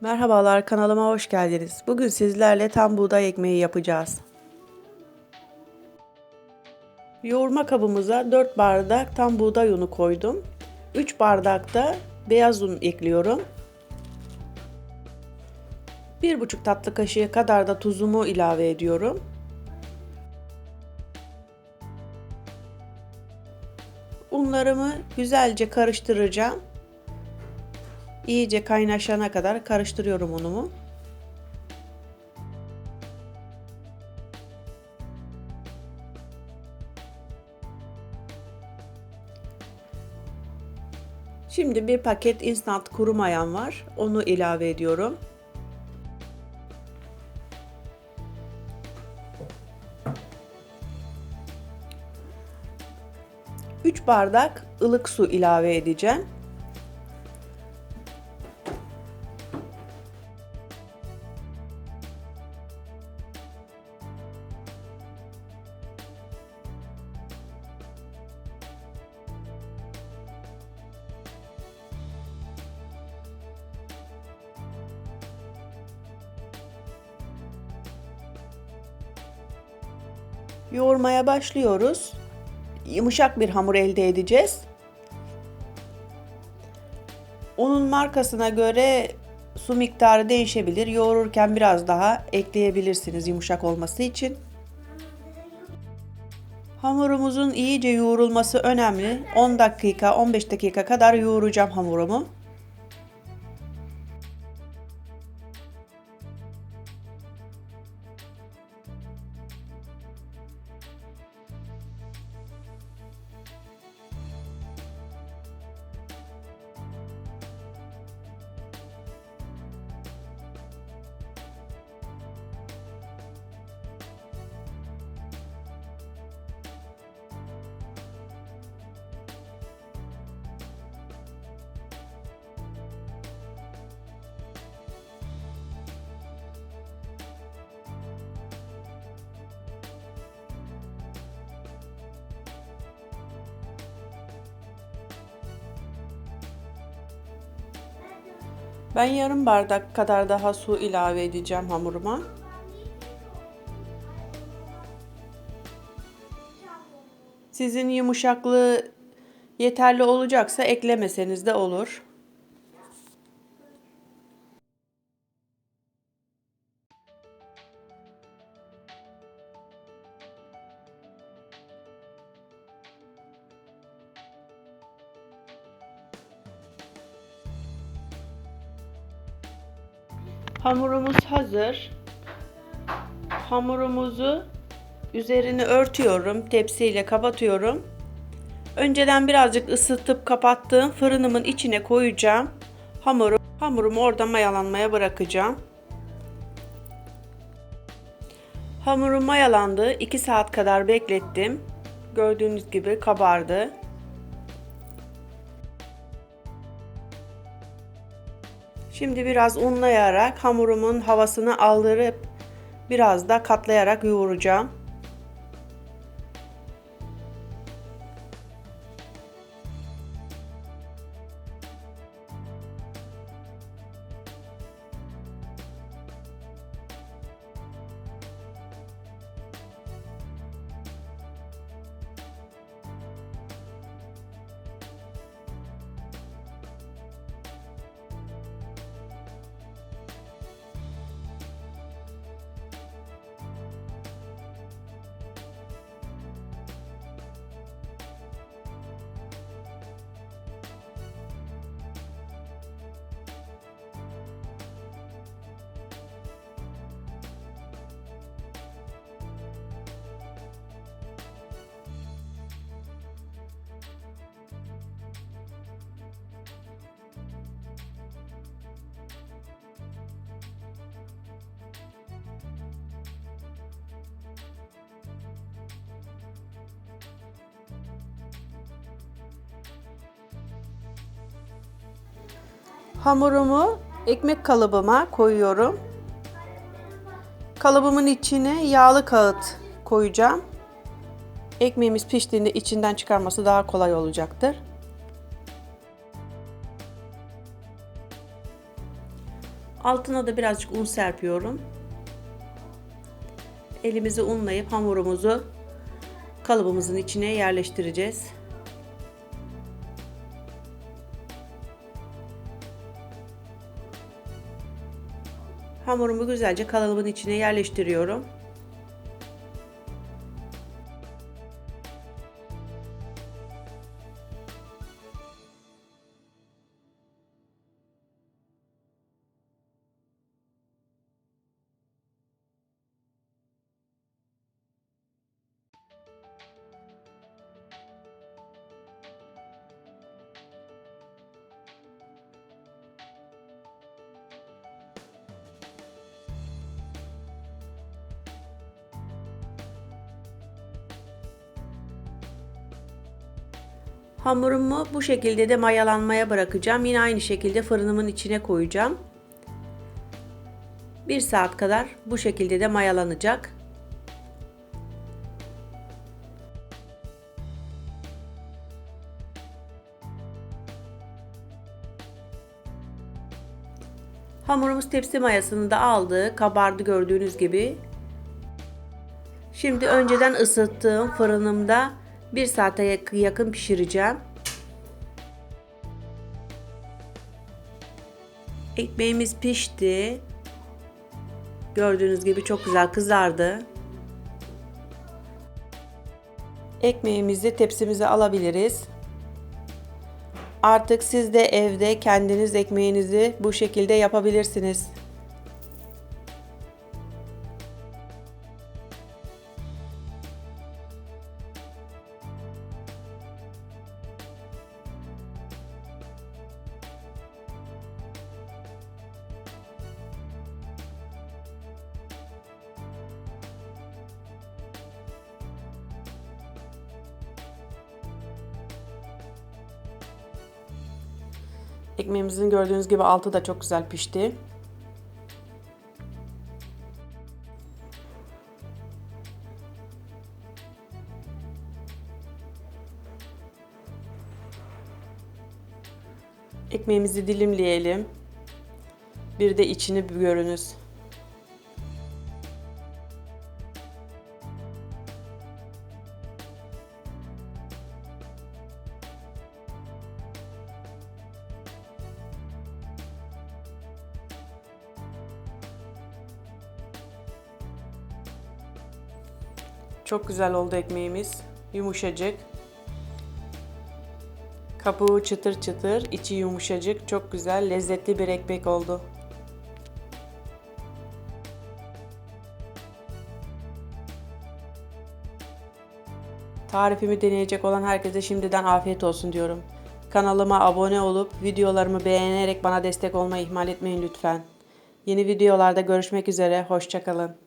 Merhabalar kanalıma hoş geldiniz. Bugün sizlerle tam buğday ekmeği yapacağız. Yoğurma kabımıza 4 bardak tam buğday unu koydum. 3 bardak da beyaz un ekliyorum. 1,5 tatlı kaşığı kadar da tuzumu ilave ediyorum. Unlarımı güzelce karıştıracağım. İyice kaynaşana kadar karıştırıyorum unumu. Şimdi bir paket instant kuru mayam var. Onu ilave ediyorum. Üç bardak ılık su ilave edeceğim. Yoğurmaya başlıyoruz. Yumuşak bir hamur elde edeceğiz. Unun markasına göre su miktarı değişebilir. Yoğururken biraz daha ekleyebilirsiniz yumuşak olması için. Hamurumuzun iyice yoğrulması önemli. 10 dakika, 15 dakika kadar yoğuracağım hamurumu. Ben yarım bardak kadar daha su ilave edeceğim hamuruma. Sizin yumuşaklığı yeterli olacaksa eklemeseniz de olur. Hamurumuz hazır. Hamurumuzu üzerini örtüyorum. Tepsiyle kapatıyorum. Önceden birazcık ısıtıp kapattığım fırınımın içine koyacağım. Hamuru, hamurumu orada mayalanmaya bırakacağım. Hamurum mayalandı. 2 saat kadar beklettim. Gördüğünüz gibi kabardı. Şimdi biraz unlayarak hamurumun havasını aldırıp biraz da katlayarak yoğuracağım. Hamurumu ekmek kalıbıma koyuyorum. Kalıbımın içine yağlı kağıt koyacağım. Ekmeğimiz piştiğinde içinden çıkarması daha kolay olacaktır. Altına da birazcık un serpiyorum. Elimizi unlayıp hamurumuzu kalıbımızın içine yerleştireceğiz. Hamurumu güzelce kalıbın içine yerleştiriyorum. Hamurumu bu şekilde de mayalanmaya bırakacağım. Yine aynı şekilde fırınımın içine koyacağım. Bir saat kadar bu şekilde de mayalanacak. Hamurumuz tepsi mayasını da aldı. Kabardı gördüğünüz gibi. Şimdi önceden ısıttığım fırınımda bir saate yakın pişireceğim. Ekmeğimiz pişti. Gördüğünüz gibi çok güzel kızardı. Ekmeğimizi tepsimize alabiliriz. Artık siz de evde kendiniz ekmeğinizi bu şekilde yapabilirsiniz. Ekmeğimizin gördüğünüz gibi altı da çok güzel pişti. Ekmeğimizi dilimleyelim. Bir de içini görünüz. Çok güzel oldu ekmeğimiz. Yumuşacık. Kabuğu çıtır çıtır, içi yumuşacık. Çok güzel, lezzetli bir ekmek oldu. Tarifimi deneyecek olan herkese şimdiden afiyet olsun diyorum. Kanalıma abone olup videolarımı beğenerek bana destek olmayı ihmal etmeyin lütfen. Yeni videolarda görüşmek üzere, hoşçakalın.